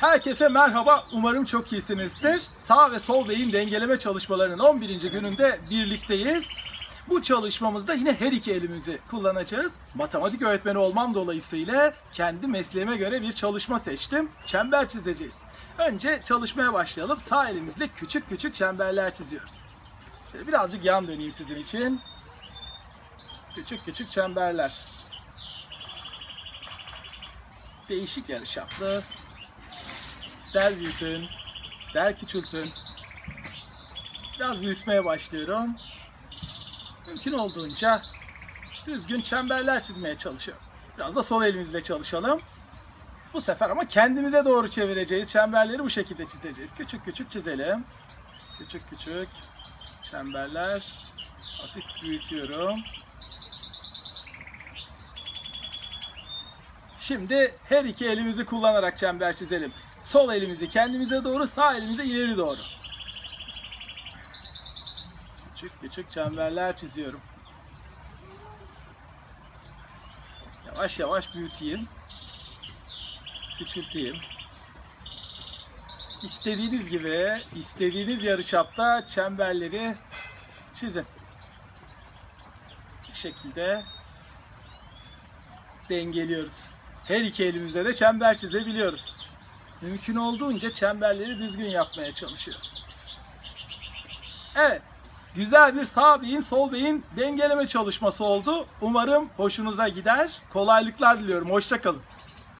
Herkese merhaba. Umarım çok iyisinizdir. Sağ ve sol beyin dengeleme çalışmalarının 11. gününde birlikteyiz. Bu çalışmamızda yine her iki elimizi kullanacağız. Matematik öğretmeni olmam dolayısıyla kendi mesleğime göre bir çalışma seçtim. Çember çizeceğiz. Önce çalışmaya başlayalım. Sağ elimizle küçük küçük çemberler çiziyoruz. Şöyle birazcık yan döneyim sizin için. Küçük küçük çemberler. Değişik yarışaplı. İster büyütün, ister küçültün. Biraz büyütmeye başlıyorum. Mümkün olduğunca düzgün çemberler çizmeye çalışıyorum. Biraz da sol elimizle çalışalım. Bu sefer ama kendimize doğru çevireceğiz. Çemberleri bu şekilde çizeceğiz. Küçük küçük çizelim. Küçük küçük çemberler. Hafif büyütüyorum. Şimdi her iki elimizi kullanarak çember çizelim. Sol elimizi kendimize doğru, sağ elimizi ileri doğru. Küçük küçük çemberler çiziyorum. Yavaş yavaş büyüteyim. Küçülteyim. İstediğiniz gibi, istediğiniz yarıçapta çemberleri çizin. Bu şekilde dengeliyoruz. Her iki elimizde de çember çizebiliyoruz. Mümkün olduğunca çemberleri düzgün yapmaya çalışıyorum. Evet, güzel bir sağ beyin sol beyin dengeleme çalışması oldu. Umarım hoşunuza gider. Kolaylıklar diliyorum. Hoşçakalın.